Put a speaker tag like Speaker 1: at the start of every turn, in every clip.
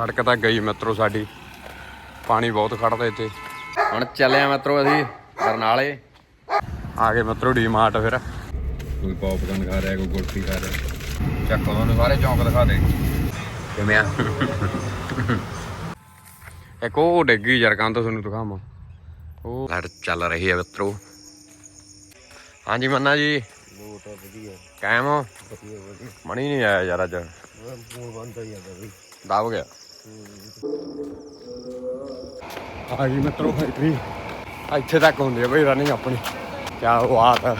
Speaker 1: ਸੜਕ ਤਾਂ ਗਈ ਮਿੱਤਰੋ ਸਾਡੀ। ਪਾਣੀ ਬਹੁਤ ਖੜਦਾ ਇੱਥੇ। ਹੁਣ ਚੱਲੇ ਆ ਮਿੱਤਰੋ ਅਸੀਂ ਬਰਨਾਲੇ। ਆ ਗਏ ਮਿੱਤਰੋ ਡੀਮਾਰਟ ਫਿਰ। ਕੋਈ ਪੌਪਕਾਰਨ ਖਾ ਰਿਹਾ ਕੋਈ ਕੁਲਫੀ ਖਾ ਰਿਹਾ। ਚੱਕੋ ਤੁਹਾਨੂੰ ਸਾਰੇ ਚੌਂਕ ਦਿਖਾ ਦੇ। ਕਿਵੇਂ ਆ? ਇੱਕ ਉਹ ਡਿੱਗੀ ਯਾਰ ਕੰਨ ਤੋਂ ਤੁਹਾਨੂੰ ਦਿਖਾਵਾਂ। ਉਹ ਲੜ ਚੱਲ ਰਹੀ ਹੈ ਮਿੱਤਰੋ। ਹਾਂਜੀ ਮੰਨਾ ਜੀ।
Speaker 2: ਬਹੁਤ ਵਧੀਆ।
Speaker 1: ਕਾਇਮ ਹੋ?
Speaker 2: ਵਧੀਆ ਵਧੀਆ।
Speaker 1: ਮਣੀ ਨਹੀਂ ਆਇਆ ਯਾਰ ਅੱਜ।
Speaker 2: ਫੋਨ ਬੰਦ ਹੋ ਜਾਂਦਾ ਬਈ।
Speaker 1: ਦਬ ਗਿਆ। ਆ ਗਈ ਮਿੱਤਰੋ ਫੈਕਟਰੀ। ਇੱਥੇ ਤੱਕ ਹੁੰਦੀ ਹੈ ਬਈ ਰਨਿੰਗ ਆਪਣੀ। ਕੀ ਬਾਤ ਹੈ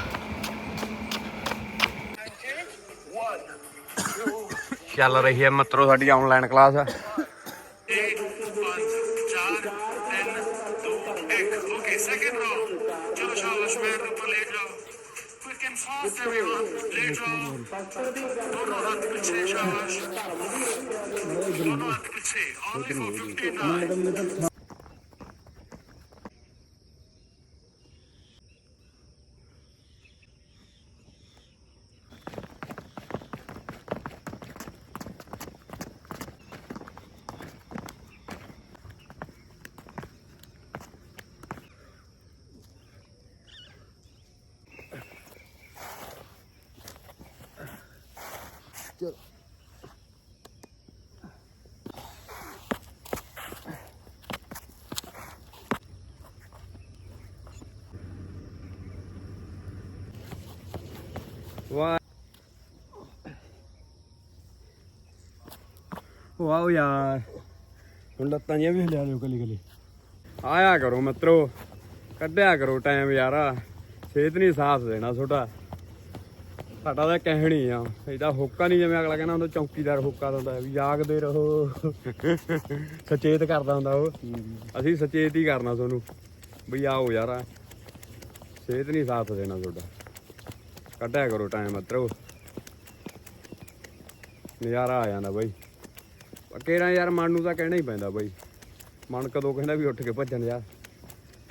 Speaker 1: ਚੱਲ ਰਹੀ ਹੈ ਮਿੱਤਰੋ ਸਾਡੀ ਆਨਲਾਈਨ ਕਲਾਸ
Speaker 3: ਆ Late round, late round, don't know how to change our पीछे only for 59
Speaker 1: ਵਾਹ Wow ਯਾਰ। ਹੁਣ ਲੱਤਾਂ ਜਿਹੀਆਂ ਵੀ ਹਿਲਾ ਲਿਓ ਕਲੀ ਕਲੀ। ਆਇਆ ਕਰੋ ਮਿੱਤਰੋ ਕੱਢਿਆ ਕਰੋ ਟਾਈਮ ਯਾਰਾ। ਸਿਹਤ ਨਹੀਂ ਸਾਥ ਦੇਣਾ ਤੁਹਾਡਾ ਸਾਡਾ ਤਾਂ ਕਹਿਣੀ ਆ ਇਹਦਾ ਹੋਕਾ ਨਹੀਂ ਜਿਵੇਂ ਅਗਲਾ ਕਹਿੰਦਾ ਹੁੰਦਾ ਚੌਕੀਦਾਰ ਹੋਕਾ ਦਿੰਦਾ ਵੀ ਜਾਗਦੇ ਰਹੋ। ਸਚੇਤ ਕਰਦਾ ਹੁੰਦਾ ਉਹ। ਅਸੀਂ ਸਚੇਤ ਹੀ ਕਰਨਾ ਤੁਹਾਨੂੰ ਵੀ ਆਓ ਯਾਰਾ। ਸਿਹਤ ਨਹੀਂ ਸਾਥ ਦੇਣਾ ਤੁਹਾਡਾ। ਕੱਢਿਆ ਕਰੋ ਟਾਈਮ ਮਿੱਤਰੋ। ਨਜ਼ਾਰਾ ਆ ਜਾਂਦਾ ਬਾਈ। ਕੇਰਾ ਯਾਰ ਮਨ ਨੂੰ ਤਾਂ ਕਹਿਣਾ ਹੀ ਪੈਂਦਾ ਬਾਈ। ਮਨ ਕਦੋਂ ਕਹਿੰਦਾ ਵੀ ਉੱਠ ਕੇ ਭੱਜਣ ਜਾ।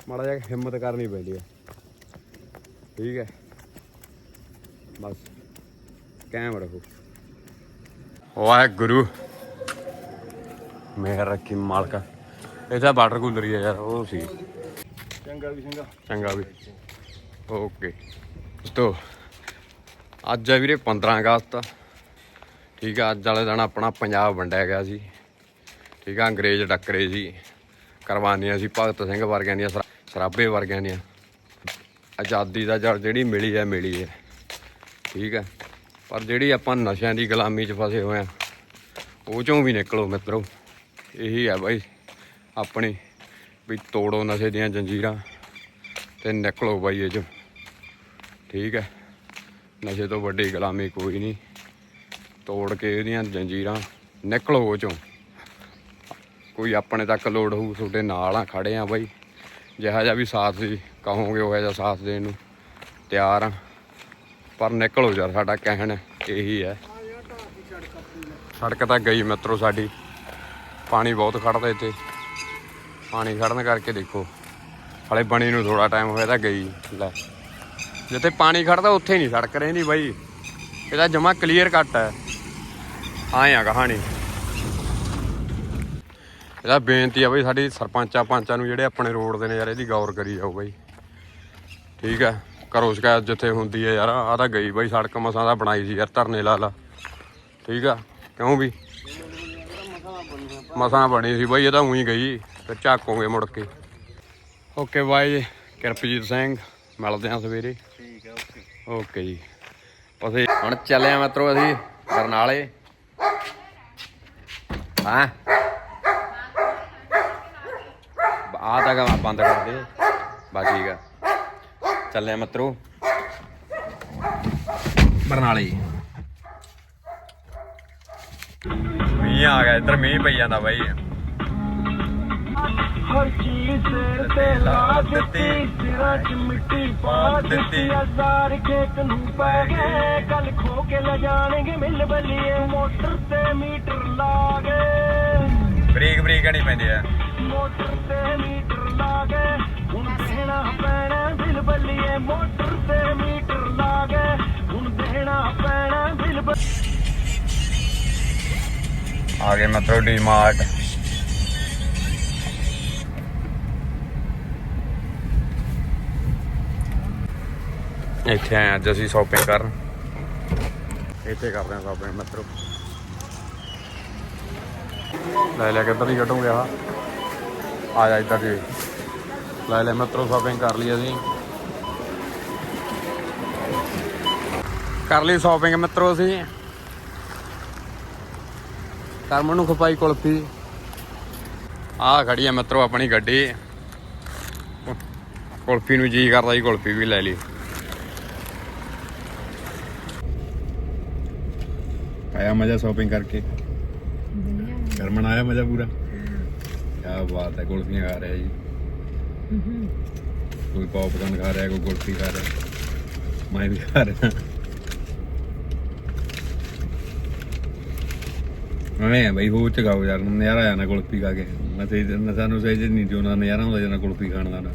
Speaker 1: ਮਾੜਾ ਜਿਹਾ ਹਿੰਮਤ ਕਰਨੀ ਪੈਂਦੀ ਹੈ ਠੀਕ ਹੈ। ਬਸ। ਕਾਇਮ ਰਹੋ। ਵਾਹਿਗੁਰੂ। ਮੇਹਰ ਰੱਖੀ ਮਾਲਕਾ। ਇਹਦਾ ਵਾਟਰ ਕੂਲਰ ਹੀ ਆ ਯਾਰ ਉਹ ਸੀ।
Speaker 2: ਚੰਗਾ ਵੀ ਚੰਗਾ।
Speaker 1: ਚੰਗਾ ਵੀ। ਓਕੇ। ਦੋਸਤੋ ਅੱਜ ਆ ਵੀਰੇ 15 ਅਗਸਤ ਠੀਕ ਆ, ਅੱਜ ਵਾਲੇ ਦਿਨ ਆਪਣਾ ਪੰਜਾਬ ਵੰਡਿਆ ਗਿਆ ਸੀ। ਠੀਕ ਆ, ਅੰਗਰੇਜ਼ ਡੱਕਰੇ ਸੀ। ਕੁਰਬਾਨੀਆਂ ਸੀ, ਭਗਤ ਸਿੰਘ ਵਰਗਿਆਂ ਦੀਆਂ, ਸਰਾ- ਸਰਾਭੇ ਵਰਗਿਆਂ ਦੀਆਂ। ਆਜ਼ਾਦੀ ਦਾ ਜੜ ਜਿਹੜੀ ਮਿਲੀ ਹੈ ਮਿਲੀ ਹੈ। ਠੀਕ ਹੈ ਪਰ ਜਿਹੜੀ ਆਪਾਂ ਨਸ਼ਿਆਂ ਦੀ ਗੁਲਾਮੀ 'ਚ ਫਸੇ ਹੋਏ ਆ, ਉਹ ਚੋਂ ਵੀ ਨਿਕਲੋ ਮਿੱਤਰੋ। ਇਹੀ ਹੈ ਬਾਈ, ਆਪਣੀ ਵੀ ਤੋੜੋ ਨਸ਼ੇ ਦੀਆਂ ਜੰਜੀਰਾਂ ਤੇ ਨਿਕਲੋ ਬਾਈ ਇਹ ਚੋਂ। ਠੀਕ ਹੈ ਨਸ਼ੇ ਤੋਂ ਵੱਡੀ ਗੁਲਾਮੀ ਕੋਈ ਨਹੀਂ। ਤੋੜ ਕੇ ਇਹਦੀਆਂ ਜੰਜੀਰਾਂ ਨਿਕਲੋ ਉਹ ਚੋਂ। ਕੋਈ ਆਪਣੇ ਤੱਕ ਲੋੜ ਹੋਊ, ਤੁਹਾਡੇ ਨਾਲ ਆ, ਖੜੇ ਆ ਬਾਈ। ਜਿਹਾ ਜਿਹਾ ਵੀ ਸਾਥ ਸੀ, ਕਹੋਗੇ ਉਹ ਜਿਹਾ ਸਾਥ ਦੇਣ ਨੂੰ। ਤਿਆਰ ਆ। ਪਰ ਨਿਕਲੋ ਯਾਰ, ਸਾਡਾ ਕਹਿਣ ਇਹੀ ਹੈ। ਸੜਕ ਤਾਂ ਗਈ ਮਿੱਤਰੋ ਸਾਡੀ। ਪਾਣੀ ਬਹੁਤ ਖੜਦਾ ਇੱਥੇ। ਪਾਣੀ ਖੜਨ ਕਰਕੇ ਦੇਖੋ। ਹਲੇ ਬਣੀ ਨੂੰ ਥੋੜਾ ਟਾਈਮ ਹੋਇਆ ਤਾਂ ਗਈ। ਲੈ। ਜਿੱਥੇ ਪਾਣੀ ਖੜਦਾ ਉੱਥੇ ਨਹੀਂ ਸੜਕ ਰਹਿੰਦੀ ਬਾਈ। ਇਹਦਾ ਜਮਾ ਕਲੀਅਰ ਕੱਟ ਹੈ। ਆਏ ਆ ਕਹਾਣੀ। ਇਹਦਾ ਬੇਨਤੀ ਆ ਬਈ ਸਾਡੀ ਸਰਪੰਚਾਂ ਪੰਚਾਂ ਨੂੰ ਜਿਹੜੇ ਆਪਣੇ ਰੋਡ ਦੇ ਨੇ ਯਾਰ ਇਹਦੀ ਗੌਰ ਕਰੀ ਜਾਓ ਬਾਈ। ਠੀਕ ਹੈ ਕਰੋ ਸ਼ਿਕਾਇਤ ਜਿੱਥੇ ਹੁੰਦੀ ਹੈ ਯਾਰ ਆ ਤਾਂ ਗਈ ਬਾਈ ਸੜਕ ਮਸਾਂ ਦਾ ਬਣਾਈ ਸੀ ਯਾਰ ਧਰਨੇ ਲਾ ਲਾ। ਠੀਕ ਆ ਕਿਉਂ ਵੀ ਮਸਾਂ ਬਣੀ ਸੀ ਬਾਈ ਇਹ ਤਾਂ ਉਹੀ ਗਈ ਫਿਰ ਝਾਕੋਗੇ ਮੁੜ ਕੇ। ਓਕੇ ਬਾਈ ਕਿਰਪਜੀਤ ਸਿੰਘ ਮਿਲਦੇ ਹਾਂ ਸਵੇਰੇ।
Speaker 2: ਠੀਕ ਹੈ ਓਕੇ।
Speaker 1: ਓਕੇ ਜੀ। ਅਸੀਂ ਹੁਣ ਚੱਲੇ ਆ ਮਿੱਤਰੋ ਅਸੀਂ ਬਰਨਾਲੇ। ਹਾਂ? ਆ ਤਾਂ ਗਾ ਬੰਦ ਕਰ ਦੇ। ਬਸ ਠੀਕ ਆ। ਚੱਲੇ ਆ ਬਰਨਾਲੇ। ਮੀਂਹ ਆ ਗਿਆ, ਇੱਧਰ ਮੀਂਹ ਪਈ ਜਾਂਦਾ ਬਾਈ।
Speaker 4: ਹਰ ਚੀਜ਼ ਸਿਰ ਤੇ ਲਾ ਦਿੱਤੀ ਸਿਰਾਂ 'ਚ ਮਿੱਟੀ ਪਾ ਦਿੱਤੀ। ਹਜ਼ਾਰ ਖੇਤ ਨੂੰ ਪੈ ਗਏ ਕੱਲ ਖੋ ਕੇ ਲੈ ਜਾਣਗੇ ਮਿਲ ਬਲੀਏ। ਮੋਟਰ ਤੇ ਮੀਟਰ ਲਾ ਗਏ
Speaker 1: ਬਰੀਕ ਬਰੀਕ ਨਹੀਂ ਪੈਂਦੀ ਆ।
Speaker 4: ਮੋਟਰ ਤੇ ਮੀਟਰ ਲਾ ਗਏ ਹੁਣ ਦੇਣਾ ਪੈਣਾ ਬਿਲ ਬਲੀਏ। ਮੋਟਰ ਤੇ ਮੀਟਰ ਲਾ ਗਏ ਹੁਣ ਦੇਣਾ ਪੈਣਾ ਬਿਲ
Speaker 1: ਆ ਗਏ ਮਿੱਤਰੋ ਡੀ ਇੱਥੇ ਆਏ ਅੱਜ ਅਸੀਂ ਸ਼ਾਪਿੰਗ ਕਰਨ। ਇੱਥੇ ਕਰਦੇ ਹਾਂ ਸ਼ਾਪਿੰਗ ਮਿੱਤਰੋ। ਲੈ ਲੈ ਕਿੱਧਰ ਹੀ ਕੱਢੂਗੇ ਆ ਆ ਜਾ ਇੱਧਰ ਜੀ। ਲੈ ਲੈ ਮਿੱਤਰੋ ਸ਼ਾਪਿੰਗ ਕਰ ਲਈ ਅਸੀਂ। ਕਰ ਲਈ ਸ਼ਾਪਿੰਗ ਮਿੱਤਰੋ ਅਸੀਂ। ਕਰਮਨ ਨੂੰ ਖਪਾਈ ਕੁਲਫੀ। ਆ ਖੜੀ ਆ ਮਿੱਤਰੋ ਆਪਣੀ ਗੱਡੀ। ਕੁਲਫੀ ਨੂੰ ਜੀ ਕਰਦਾ ਜੀ ਕੁਲਫੀ ਵੀ ਲੈ ਲਈ। ਆਇਆ ਮਜ਼ਾ ਸ਼ਾਪਿੰਗ ਕਰਕੇ। ਕਰਮਨ ਆਇਆ ਮਜ਼ਾ ਪੂਰਾ। ਕੀ ਬਾਤ ਹੈ ਕੁਲਫੀਆਂ ਖਾ ਰਿਹਾ ਜੀ। ਕੋਈ ਪੌਪਕਾਰਨ ਖਾ ਰਿਹਾ ਕੋਈ ਕੁਲਫੀ ਖਾ ਰਿਹਾ। ਮੈਂ ਵੀ ਖਾ ਰਿਹਾ। ਮੈਂ ਬਈ ਹੋ ਚਗਾਓ ਯਾਰ ਨਜ਼ਾਰਾ ਆਇਆ ਨਾ ਕੁਲਫੀ ਖਾ ਕੇ। ਮੈਂ ਤੇ ਨਸ਼ਾ ਨੂੰ ਸਹੀ ਨਹੀਂ ਜੋ ਨਾ ਨਜ਼ਾਰਾ ਹੁੰਦਾ ਜਨਾ ਕੁਲਫੀ ਖਾਣ ਦਾ ਨਾ।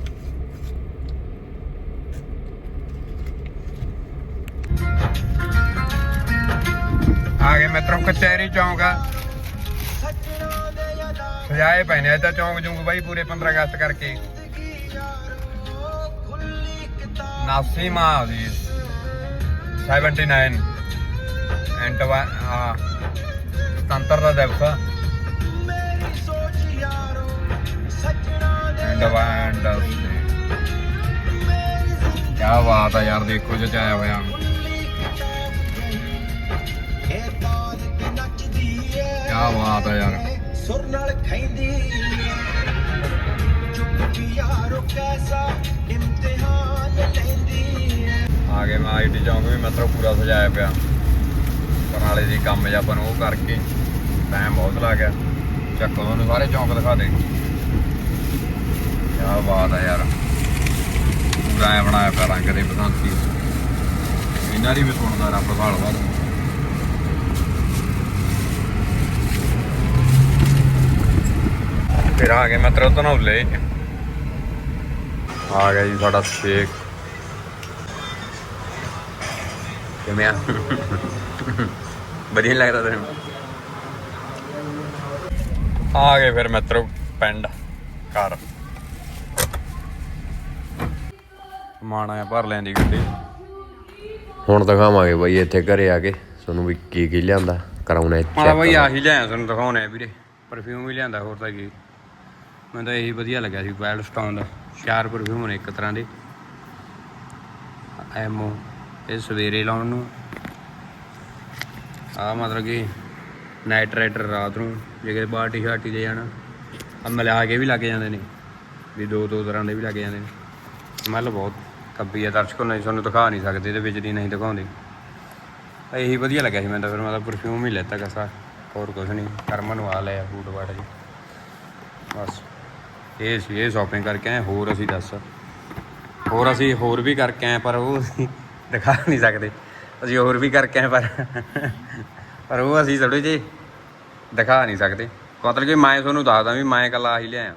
Speaker 1: ਮਿੱਤਰੋ, ਕਚਹਿਰੀ ਚੌਂਕ ਆ। ਸਜਾਏ ਪਏ ਨੇ ਇੱਧਰ ਚੌਂਕ ਜੂੰਗ ਬਾਈ ਪੂਰੇ 15 ਅਗਸਤ ਕਰਕੇ। ਨਾਸੀਮਾ ਦੀ। 79 ਐਂਡ ਹਾਂ ਸੁਤੰਤਰ ਦਾ ਦਿਵਸ। ਐਂਡ ਵੈਂਡ ਕੀ ਬਾਤ ਆ ਯਾਰ, ਦੇਖੋ ਜੇ ਆਇਆ ਹੋਇਆ। ਬਾਤ ਆ ਯਾਰ।
Speaker 4: ਸੁਰ ਨਾਲ ਖੈਂਦੀ ਚੁੱਪ ਯਾਰੋ ਕੈਸਾ ਇਮਤਿਹਾਨ ਲੈਂਦੀ
Speaker 1: ਆ। ਗਏ ਮੈਂ ਆਈਟੀ ਚੌਂਕ ਵੀ ਮਤਲਬ ਪੂਰਾ ਸਜਾਇਆ ਪਿਆ। ਪਰਾਲੇ ਦੀ ਕੰਮ ਜਾਂ ਆਪਾਂ ਨੂੰ ਉਹ ਕਰਕੇ ਟਾਈਮ ਬਹੁਤ ਲੱਗ ਗਿਆ। ਚੱਕੋ ਤੁਹਾਨੂੰ ਸਾਰੇ ਚੌਂਕ ਦਿਖਾ ਦੇ। ਕੀ ਬਾਤ ਆ ਯਾਰ। ਪੂਰਾ ਬਣਾਇਆ ਪਿਆ ਰੰਗ ਦੇ ਬਸੰਤੀ। ਇਹਨਾਂ ਦੀ ਵੀ ਸੁਣਦਾ ਰੱਬ ਭਾਲ ਫਿਰ ਆ ਗਏ ਮਤਲਬ ਧਨੌਲੇ ਆ ਗਿਆ ਜੀ ਸਾਡਾ ਸ਼ੇਕ। ਕਿਵੇਂ ਆ? ਵਧੀਆ ਲੱਗਦਾ ਤੈਨੂੰ? ਆ ਗਏ ਫਿਰ ਮਿੱਤਰੋ ਪਿੰਡ ਘਰ। ਆਇਆ ਭਰ ਲੈਂਦੀ ਗੱਡੀ।
Speaker 5: ਹੁਣ ਦਿਖਾਵਾਂਗੇ ਬਾਈ ਇੱਥੇ ਘਰੇ ਆ ਕੇ। ਤੁਹਾਨੂੰ ਵੀ ਕੀ ਕੀ ਲਿਆਂਦਾ ਕਰਾਉਣਾ
Speaker 1: ਮਾਲਾ ਬਾਈ ਆਹੀ ਲਿਆਇਆ ਤੁਹਾਨੂੰ ਦਿਖਾਉਣੇ ਵੀਰੇ। ਪਰਫਿਊਮ ਵੀ ਲਿਆਂਦਾ ਹੋਰ ਤਾਂ ਕੀ। ਮੈਨੂੰ ਤਾਂ ਇਹੀ ਵਧੀਆ ਲੱਗਿਆ ਸੀ ਵਾਈਲਡ ਸਟੋਨ ਦਾ। ਚਾਰ ਪਰਫਿਊਮ ਨੇ ਇੱਕ ਤਰ੍ਹਾਂ ਦੇ। ਐਮੋ, ਇਹ ਸਵੇਰੇ ਲਾਉਣ ਨੂੰ। ਆ ਮਤਲਬ ਕਿ ਨਾਈਟ ਰਾਈਡਰ ਰਾਤ ਨੂੰ, ਜੇ ਕਿਤੇ ਪਾਰਟੀ ਸ਼ਾਰਟੀ ਤੇ ਜਾਣਾ ਆ ਮਿਲਾ ਕੇ ਵੀ ਲੱਗ ਜਾਂਦੇ ਨੇ। ਵੀ ਦੋ ਦੋ ਤਰ੍ਹਾਂ ਦੇ ਵੀ ਲੱਗ ਜਾਂਦੇ ਨੇ। ਸਮੈਲ ਬਹੁਤ ਕੱਬੀ ਆ, ਦਰਸ਼ਕੋ ਨਹੀਂ ਤੁਹਾਨੂੰ ਦਿਖਾ ਨਹੀਂ ਸਕਦੇ, ਇਹਦੇ ਵਿੱਚ ਦੀ ਨਹੀਂ ਦਿਖਾਉਂਦੇ। ਇਹੀ ਵਧੀਆ ਲੱਗਿਆ ਸੀ ਮੈਨੂੰ ਤਾਂ ਫਿਰ, ਮੈਂ ਤਾਂ ਪਰਫਿਊਮ ਹੀ ਲੈਤਾ ਕਸਾ। ਹੋਰ ਕੁਝ ਨਹੀਂ ਕਰਮਨ ਨੂੰ ਆ ਲਿਆ, ਬੂਟ ਜੀ। ਬਸ। ਇਹ ਸੀ, ਇਹ ਸ਼ਾਪਿੰਗ ਕਰਕੇ ਆਏ, ਹੋਰ ਅਸੀਂ ਦੱਸ। ਹੋਰ ਅਸੀਂ ਹੋਰ ਵੀ ਕਰਕੇ ਆਏ, ਪਰ ਉਹ ਅਸੀਂ ਦਿਖਾ ਨਹੀਂ ਸਕਦੇ। ਅਸੀਂ ਹੋਰ ਵੀ ਕਰਕੇ ਆਏ, ਪਰ ਪਰ ਉਹ ਅਸੀਂ ਥੋੜੇ ਜਿਹੇ ਦਿਖਾ ਨਹੀਂ ਸਕਦੇ। ਮਤਲਬ ਕਿ ਮੈਂ ਤੁਹਾਨੂੰ ਦੱਸਦਾ ਵੀ ਮੈਂ ਇਕੱਲਾ ਆਹੀ ਲਿਆਇਆ।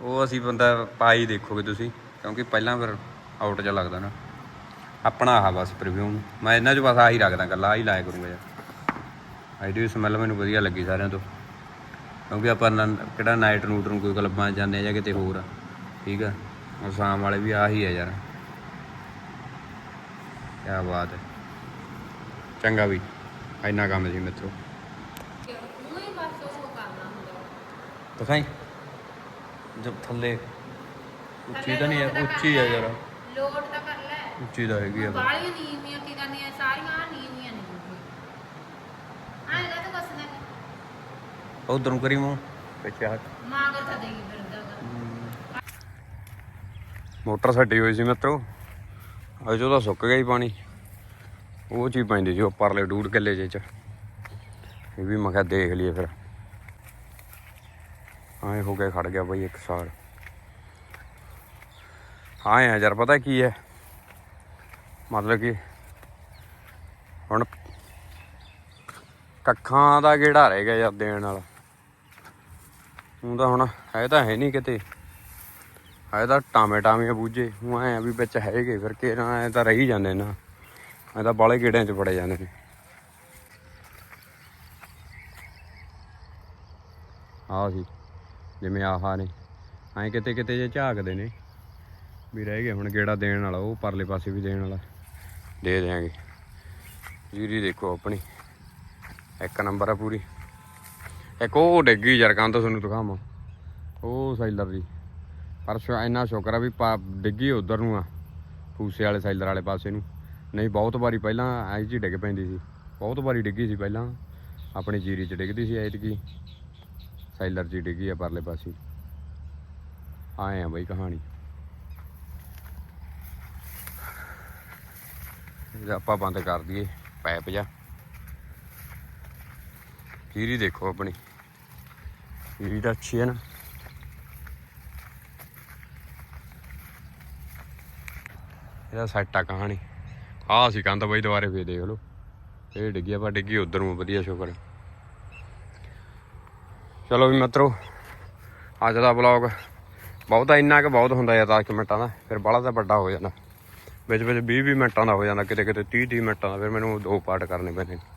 Speaker 1: ਉਹ ਅਸੀਂ ਬੰਦਾ ਪਾਈ ਦੇਖੋਗੇ ਤੁਸੀਂ, ਕਿਉਂਕਿ ਪਹਿਲਾਂ ਫਿਰ ਆਊਟ ਜਿਹਾ ਲੱਗਦਾ ਨਾ। ਆਪਣਾ ਆਹ ਬਸ ਪਰਫਿਊਮ ਮੈਂ ਇਹਨਾਂ 'ਚ ਬਸ ਆਹੀ ਰੱਖਦਾ ਗੱਲਾਂ ਆਹੀ ਲਾਇਆ ਕਰੂੰਗਾ ਯਾਰ। ਆਈਡੀ ਵੀ ਸਮੈਲ ਮੈਨੂੰ ਵਧੀਆ ਲੱਗੀ ਸਾਰਿਆਂ ਤੋਂ। ਕਿਉਂਕਿ ਆਪਾਂ ਨ- ਕਿਹੜਾ ਨਾਈਟ ਨੂਟ ਨੂੰ ਕੋਈ ਕਲੱਬਾਂ 'ਚ ਜਾਂਦੇ ਆ ਜਾਂ ਕਿਤੇ ਹੋਰ ਆ। ਠੀਕ ਆ? ਉਹ ਸ਼ਾਮ ਵਾਲੇ ਵੀ ਆਹੀ ਆ ਯਾਰ। ਕਿਆ ਬਾਤ ਹੈ। ਚੰਗਾ ਵੀ ਇੰਨਾ ਕੰਮ ਸੀ ਮੇਥੋਂ
Speaker 6: ਉਹੀ ਬਸ ਉਹ ਕਰਨਾ ਹੁੰਦਾ
Speaker 1: ਦਿਖਾਈ ਜਬ ਥੱਲੇ ਉੱਚੀ ਤਾਂ ਨਹੀਂ ਹੈ ਉੱਚੀ ਹੈ ਜਰਾ
Speaker 6: ਲੋਡ ਤਾਂ ਕਰ ਲੈ।
Speaker 1: ਉੱਚੀ ਤਾਂ ਹੈਗੀ ਆ। ਪਰ।
Speaker 6: ਬਾਲੀਆਂ ਨੀਵੀਆਂ ਕੀ ਕਰਨੀਆਂ ਸਾਰੀਆਂ ਨੀਵੀਆਂ ਨੇ ਹਾਂ ਇਹਦਾ ਤਾਂ ਕੁਛ ਨਹੀਂ
Speaker 1: ਉਧਰ ਨੂੰ ਕਰੀ ਮੂੰਹ ਪਿੱਛੇ ਹਟ
Speaker 6: ਮਾਂਗਰ ਤਾਂ।
Speaker 1: ਮੋਟਰ ਛੱਡੀ ਹੋਈ ਸੀ ਮਿੱਤਰੋ। ਅਜੇ ਉਹਦਾ ਸੁੱਕ ਗਿਆ ਹੀ ਪਾਣੀ। ਉਹ ਚੀਜ਼ ਪੈਂਦੀ ਸੀ ਉਹ ਪਰਲੇ ਡੂੜ ਕਿੱਲੇ ਜੇ ਚ। ਇਹ ਵੀ ਮੈਂ ਕਿਹਾ ਦੇਖ ਲਈਏ ਫਿਰ। ਆਏ ਹੋ ਗਿਆ ਖੜ ਗਿਆ ਬਈ ਇੱਕ ਸਾਲ। ਆਏ ਆ ਯਾਰ ਪਤਾ ਕੀ ਹੈ? ਮਤਲਬ ਕਿ ਹੁਣ ਕੱਖਾਂ ਦਾ ਗੇੜਾ ਰਹਿ ਗਿਆ ਯਾਰ ਦੇਣ ਵਾਲਾ। ਹੁਣ ਤਾਂ ਹੁਣ ਹੈ ਤਾਂ ਹੈ ਨਹੀਂ ਕਿਤੇ। ਹੈ ਤਾਂ ਟਾਮੇ ਟਾਮੇ ਬੂਝੇ। ਹੁਣ ਐ ਵੀ ਵਿੱਚ ਹੈਗੇ ਫਿਰ ਕੇ ਨਾ, ਐ ਤਾਂ ਰਹੀ ਜਾਂਦੇ ਨਾ। ਐ ਤਾਂ ਬਾਲੇ ਕੀੜਿਆਂ ਚ ਫੜੇ ਜਾਂਦੇ ਨੇ। ਆਹ ਸੀ ਜਿਵੇਂ ਆਹਾ ਨੇ। ਐ ਕਿਤੇ ਕਿਤੇ ਜੇ ਝਾਕਦੇ ਨੇ। ਵੀ ਰਹਿ ਗਏ ਹੁਣ ਗੇੜਾ ਦੇਣ ਵਾਲਾ, ਉਹ ਪਰਲੇ ਪਾਸੇ ਵੀ ਦੇਣ ਵਾਲਾ। ਦੇ ਦਿਆਂਗੇ। ਜੀਰੀ ਦੇਖੋ ਆਪਣੀ। ਇੱਕ ਨੰਬਰ ਆ ਪੂਰੀ। ਇੱਕ ਉਹ ਡਿੱਗੀ ਯਾਰ ਕੰਨ ਤੋਂ ਤੁਹਾਨੂੰ ਦਿਖਾਵਾਂ। ਉਹ ਸਾਈਲਰ ਦੀ ਪਰ ਸ਼ੁ- ਇੰਨਾ ਸ਼ੁਕਰ ਆ ਵੀ ਪਾ- ਡਿੱਗੀ ਉਧਰ ਨੂੰ ਆ, ਫੂਸੇ ਵਾਲੇ ਸਾਈਲਰ ਵਾਲੇ ਪਾਸੇ ਨੂੰ। ਨਹੀਂ, ਬਹੁਤ ਵਾਰੀ ਪਹਿਲਾਂ ਐਂ ਜੀ ਡਿੱਗ ਪੈਂਦੀ ਸੀ। ਬਹੁਤ ਵਾਰੀ ਡਿੱਗੀ ਸੀ ਪਹਿਲਾਂ। ਆਪਣੀ ਜੀਰੀ 'ਚ ਡਿੱਗਦੀ ਸੀ ਐਤਕੀ। ਸਾਈਲਰ 'ਚ ਹੀ ਡਿੱਗੀ ਆ ਪਰਲੇ ਪਾਸੇ। ਆਏ ਆ ਬਈ ਕਹਾਣੀ। ਆਪਾਂ ਬੰਦ ਕਰ ਦਈਏ ਪਾਈਪ ਜਾ ਹੀਰੀ ਦੇਖੋ ਆਪਣੀ। ਜੀਰੀ ਤਾਂ ਅੱਛੀ ਹੈ ਨਾ। ਇਹਦਾ ਸੈੱਟ ਆ ਕਹਾਣੀ। ਆਹ ਸੀ ਕੰਧ ਬਾਈ ਦੁਬਾਰੇ ਫੇਰ ਦੇਖ ਲਓ। ਇਹ ਡਿੱਗੀ ਪਰ ਡਿੱਗੀ ਉਧਰ ਨੂੰ, ਵਧੀਆ ਸ਼ੁਕਰ। ਚਲੋ ਵੀ ਮਿੱਤਰੋ, ਅੱਜ ਦਾ ਵਲੌਗ ਬਹੁਤਾ ਇੰਨਾ ਕਿ ਬਹੁਤ ਹੁੰਦਾ ਯਾਰ 10 ਮਿੰਟਾਂ ਦਾ। ਫਿਰ ਬਾਹਲਾ ਤਾਂ ਵੱਡਾ ਹੋ ਜਾਂਦਾ। ਵਿੱਚ ਵਿੱਚ 20 20 ਮਿੰਟਾਂ ਦਾ ਹੋ ਜਾਂਦਾ ਕਿਤੇ ਕਿਤੇ 30 30 ਮਿੰਟਾਂ ਦਾ। ਫਿਰ ਮੈਨੂੰ ਦੋ ਪਾਰਟ ਕਰਨੇ ਪੈਂਦੇ ਨੇ।